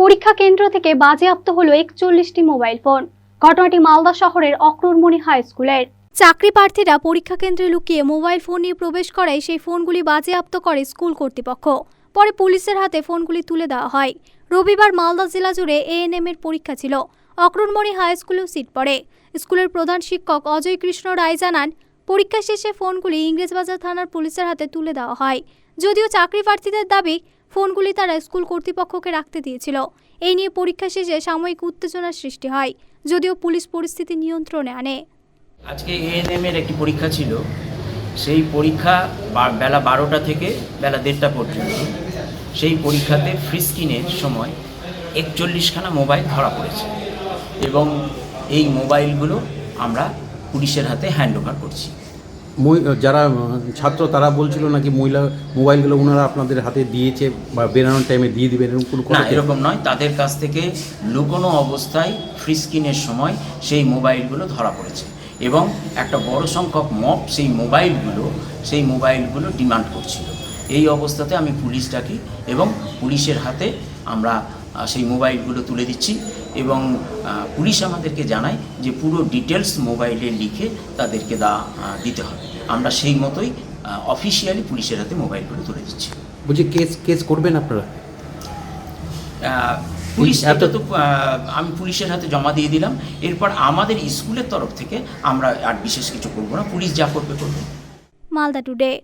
পরীক্ষা কেন্দ্র থেকে বাজেয়াপ্ত হলো একচল্লিশটি মোবাইল ফোন। ঘটনাটি মালদা শহরের অক্রুরমণি হাই স্কুলের। চাকরি প্রার্থীরা পরীক্ষা কেন্দ্রে লুকিয়ে মোবাইল ফোন নিয়ে প্রবেশ করায় সেই ফোনগুলি বাজেয়াপ্ত করে স্কুল কর্তৃপক্ষ। পরে পুলিশের হাতে ফোনগুলি তুলে দেওয়া হয়। রবিবার মালদা জেলা জুড়ে এএনএম এর পরীক্ষা ছিল। অক্রুরমণি হাই স্কুলেও সিট পড়ে। স্কুলের প্রধান শিক্ষক অজয় কৃষ্ণ রায় জানান পরীক্ষা শেষে ফোনগুলি ইংরেজবাজার থানার পুলিশের হাতে তুলে দেওয়া হয়। যদিও চাকরি প্রার্থীদের দাবি, ফোনগুলি তারা স্কুল কর্তৃপক্ষকে রাখতে দিয়েছিল। এই নিয়ে পরীক্ষা শেষে সাময়িক উত্তেজনার সৃষ্টি হয়, যদিও পুলিশ পরিস্থিতি নিয়ন্ত্রণে আনে। আজকে এএনএম এর একটি পরীক্ষা ছিল। সেই পরীক্ষা বেলা বারোটা থেকে বেলা দেড়টা পর্যন্ত। সেই পরীক্ষাতে ফ্রি স্ক্রিনের সময় একচল্লিশখানা মোবাইল ধরা পড়েছে। এবং এই মোবাইলগুলো আমরা পুলিশের হাতে হ্যান্ড ওভার করছি। যারা ছাত্র তারা বলছিল নাকি মহিলা মোবাইলগুলো ওনারা আপনাদের হাতে দিয়েছে বা বেরানোর টাইমে দিয়ে দিবেন এরকম কোনো না এরকম নয়। তাদের কাছ থেকে লুকোনো অবস্থায় ফ্রি স্ক্রিনের সময় সেই মোবাইলগুলো ধরা পড়েছে এবং একটা বড় সংখ্যক মপ সেই মোবাইলগুলো সেই মোবাইলগুলো ডিমান্ড করছিল। এই অবস্থাতে আমি পুলিশ ডাকি এবং পুলিশের হাতে আমরা সেই মোবাইলগুলো তুলে দিচ্ছি। এবং পুলিশ আমাদেরকে জানায় যে পুরো ডিটেলস মোবাইলে লিখে তাদেরকে দা দিতে হবে। আমরা সেই মতোই অফিসিয়ালি পুলিশের হাতে মোবাইলগুলো তুলে দিচ্ছি। বলছি কেস কেস করবেন আপনারা? আহ, পুলিশ এটা তো আহ, আমি পুলিশের হাতে জমা দিয়ে দিলাম। এরপর আমাদের স্কুলের তরফ থেকে আমরা আর বিশেষ কিছু করব না। পুলিশ যা করবে করবে। মালদা টুডে